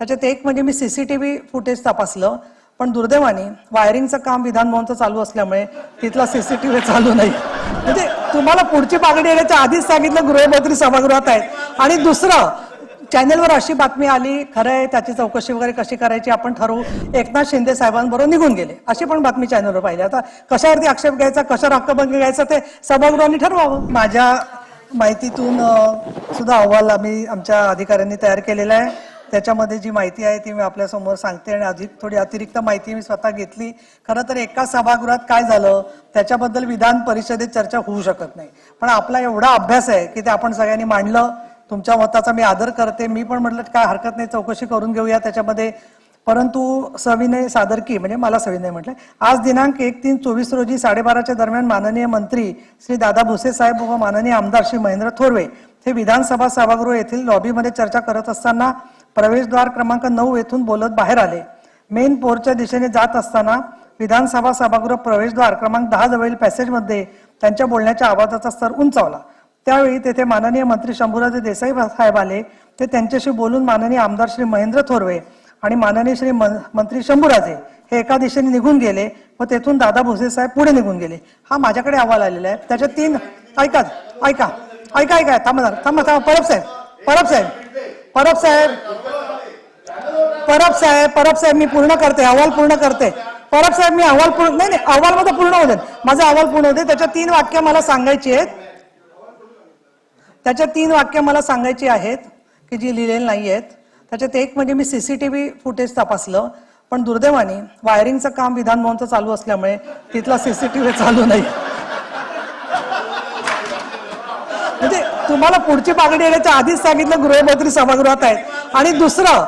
त्याच्यात एक म्हणजे मी सीसीटीव्ही फुटेज तपासलं पण दुर्दैवाने वायरिंगचं काम विधान भवनचं चालू असल्यामुळे तिथला सीसीटीव्ही चालू नाही. म्हणजे तुम्हाला पुढची पागडी येण्याच्या आधीच सांगितलं गृहमंत्री सभागृहात आहेत. आणि दुसरं चॅनेलवर अशी बातमी आली खरं आहे त्याची चौकशी वगैरे कशी करायची आपण ठरवू. एकनाथ शिंदे साहेबांबरोबर निघून गेले. अशी पण बातमी चॅनलवर पाहिली. आता कशावरती आक्षेप घ्यायचा कशावर हक्कभंग घ्यायचा ते सभागृहाने ठरवावं. माझ्या माहितीतून सुद्धा अहवाल आम्ही आमच्या अधिकाऱ्यांनी तयार केलेला आहे. त्याच्यामध्ये जी माहिती आहे ती मी आपल्यासमोर सांगते आणि अधिक थोडी अतिरिक्त माहिती मी स्वतः घेतली. खरं तर एका सभागृहात काय झालं त्याच्याबद्दल विधान परिषदेत चर्चा होऊ शकत नाही. पण आपला एवढा अभ्यास आहे की ते आपण सगळ्यांनी मांडलं. तुमच्या मताचा मी आदर करते. मी पण म्हटलं काय हरकत नाही चौकशी करून घेऊया. त्याच्यामध्ये परंतु सविनय सादरकी म्हणजे मला सविनय म्हटलं आज दिनांक एक तीन चोवीस रोजी साडेबाराच्या दरम्यान माननीय मंत्री श्री दादा भुसे साहेब व माननीय आमदार श्री महेंद्र थोरवे हे विधानसभा सभागृह येथील लॉबीमध्ये चर्चा करत असताना प्रवेशद्वार क्रमांक नऊ येथून बोलत बाहेर आले. मेन पोरच्या दिशेने जात असताना विधानसभा सभागृह प्रवेशद्वार क्रमांक दहा जवळील पॅसेजमध्ये त्यांच्या बोलण्याच्या आवाजाचा स्तर उंचावला. त्यावेळी तेथे माननीय मंत्री शंभूराजे देसाई साहेब आले. ते त्यांच्याशी बोलून माननीय आमदार श्री महेंद्र थोरवे आणि माननीय श्री मंत्री शंभूराजे हे एका दिशेने निघून गेले व तेथून दादा भुसे साहेब पुढे निघून गेले. हा माझ्याकडे अहवाल आलेला आहे. त्याच्यात तीन ऐका ऐका ऐका ऐका थांबा थांबा थांबा परब साहेब परब साहेब परब साहेब परब साहेब परब साहेब मी पूर्ण करते अहवाल पूर्ण करते. परब साहेब मी अहवाल पूर्ण नाही नाही अहवाल माझा पूर्ण होते माझा अहवाल पूर्ण होते त्याच्यात तीन वाक्य मला सांगायची आहेत. त्याच्यात तीन वाक्य मला सांगायची आहेत की जी लिहिलेली नाही आहेत त्याच्यात एक म्हणजे मी सीसीटीव्ही फुटेज तपासलं पण दुर्दैवाने वायरिंगचं काम विधान भवनचं चालू असल्यामुळे तिथला सीसीटीव्ही चालू नाही. म्हणजे तुम्हाला पुढची मागणी येण्याच्या आधीच सांगितलं गृहमंत्री सभागृहात आहेत. आणि दुसरं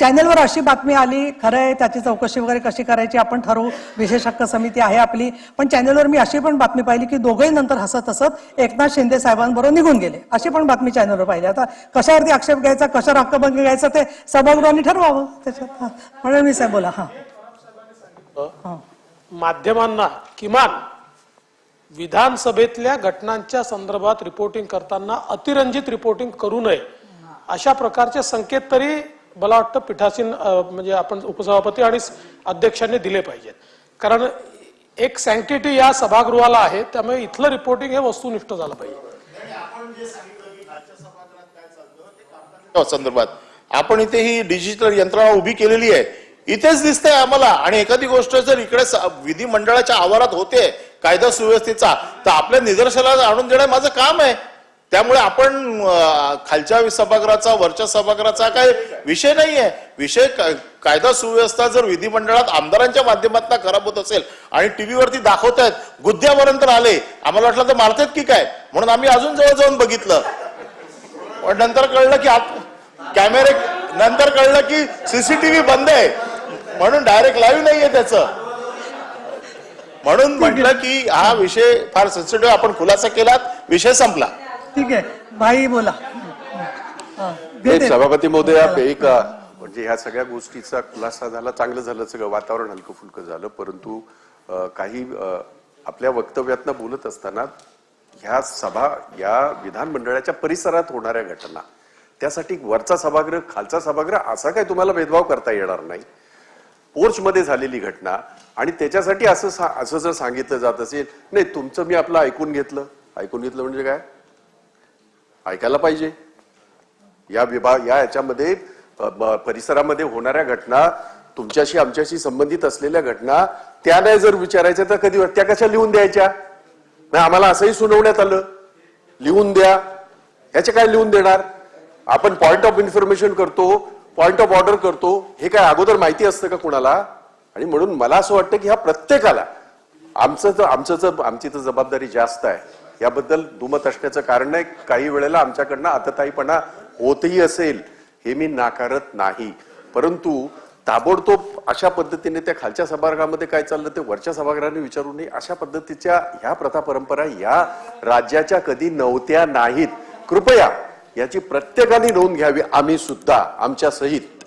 चॅनेलवर अशी बातमी आली खरं आहे त्याची चौकशी वगैरे कशी करायची आपण ठरवू. विशेष हक्क समिती आहे आपली. पण चॅनेलवर मी अशी पण बातमी पाहिली की दोघंही नंतर हसत हसत एकनाथ शिंदे साहेबांबरोबर निघून गेले. अशी पण बातमी चॅनेलवर पाहिली. आता कशावरती आक्षेप घ्यायचा कशावर हक्कभंग घ्यायचा ते सभागृहाने ठरवावं. त्याच्यात हा. फडणवीस साहेब बोला हा. माध्यमांना किमान विधानसभेतल्या घटनांच्या संदर्भात रिपोर्टिंग करताना अतिरंजित रिपोर्टिंग करू नये. अशा प्रकारचे संकेत तरी मला वाटतं पीठासीन म्हणजे आपण उपसभापती आणि अध्यक्षांनी दिले पाहिजेत. कारण एक सँक्टिटी या सभागृहाला आहे त्यामुळे इथलं रिपोर्टिंग हे वस्तुनिष्ठ झालं पाहिजे. हो, संदर्भात. आपण इथे ही डिजिटल यंत्रणा उभी केलेली आहे. इथेच दिसतंय आम्हाला. आणि एखादी गोष्ट जर इकडे विधिमंडळाच्या आवारात होते कायदा सुव्यवस्थेचा तर आपल्या निदर्शनाला आणून देणं माझं काम आहे. त्यामुळे आपण खालच्या सभागृहाचा वरच्या सभागृहाचा काय विषय नाहीये. विषय कायदा सुव्यवस्था जर विधिमंडळात आमदारांच्या माध्यमातून खराब होत असेल आणि टीव्हीवरती दाखवत आहेत गुद्द्यापर्यंत आले आम्हाला वाटलं तर मारतात की काय? म्हणून आम्ही अजून जवळ जाऊन बघितलं. पण नंतर कळलं की आप- कॅमेरे नंतर कळलं की सीसीटीव्ही बंद आहे. म्हणून डायरेक्ट लाईव्ह नाहीये त्याचं. म्हणून म्हटलं की हा विषय फार सेन्सिटिव्ह आपण खुलासा केलात विषय संपला. ठीक आहे. भाई बोला. हा. दे- एक दे. सभापती महोदया एक अ, म्हणजे ह्या सगळ्या गोष्टीचा खुलासा झाला. चांगलं झालं सगळं. वातावरण हलकं फुलकं झालं. परंतु अ, काही अ, आपल्या वक्तव्यातनं बोलत असताना ह्या सभा या विधानमंडळाच्या परिसरात होणाऱ्या घटना त्यासाठी वरचा सभागृह खालचा सभागृह असा काय तुम्हाला भेदभाव करता येणार नाही. पोर्च मध्ये झालेली घटना आणि त्याच्यासाठी असं सा- असं जर सांगितलं जात असेल नाही तुमचं मी आपलं ऐकून घेतलं. ऐकून घेतलं म्हणजे काय? ऐकायला पाहिजे. या विभाग या याच्यामध्ये परिसरामध्ये होणाऱ्या घटना तुमच्याशी आमच्याशी संबंधित असलेल्या घटना त्या नाही जर विचारायच्या तर कधी त्या कशा लिहून द्यायच्या? नाही आम्हाला असंही सुनावण्यात आलं. लिहून द्या. याचे काय लिहून देणार? आपण पॉइंट ऑफ इन्फॉर्मेशन करतो पॉइंट ऑफ ऑर्डर करतो. हे काय अगोदर माहिती असतं का कुणाला? आणि म्हणून मला असं वाटतं की ह्या प्रत्येकाला आमचं तर आमचं तर आमची तर जबाबदारी जास्त आहे. याबद्दल दुमत असण्याचं कारण नाही. काही वेळेला आमच्याकडनं आतताईपणा होतही असेल हे मी नाकारत नाही. परंतु ताबडतोब अशा पद्धतीने त्या खालच्या सभागृहामध्ये काय चाललं ते वरच्या सभागृहाने विचारू नये. अशा पद्धतीच्या ह्या प्रथा परंपरा या राज्याच्या कधी नव्हत्या नाहीत. कृपया याची प्रत्येकाने नोंद घ्यावी. आम्ही सुद्धा आमच्या सहित